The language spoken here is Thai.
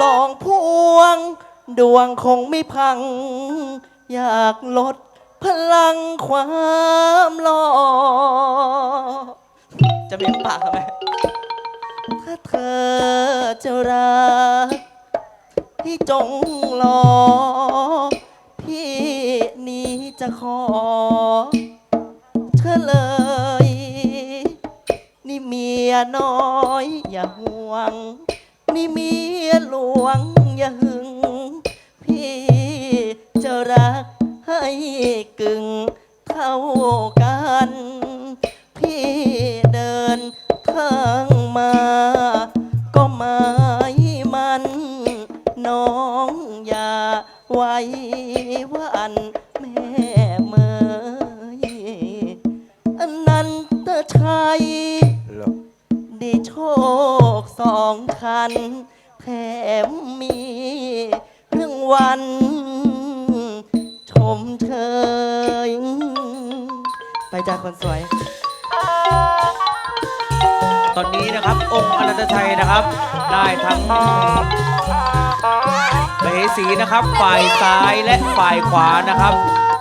สองพวง ดวงคงไม่พัง อยากลดพลังความหล่อจะเบียงปากทำไม ถ้าเธอจะรักพี่จงรอ พี่นี้จะขอเธอเลย นี่เมียน้อยอย่าห่วง นี่เมียหลวงอย่าหึง พี่จะรักให้กึ่งเท่ากัน พี่เดินทางมา ก็หมายมัน น้องอย่าไว้วันแม่เมยอันนั้นเตอชัยได้โชคส องคัน แถมมีเรื่องวัน ชมเชยไปจากคนสวย ตอนนี้นะครับ องค์อนันตชัยนะครับ ได้ทั้งเหสีนะครับ ฝ่ายซ้ายและฝ่ายขวานะครับ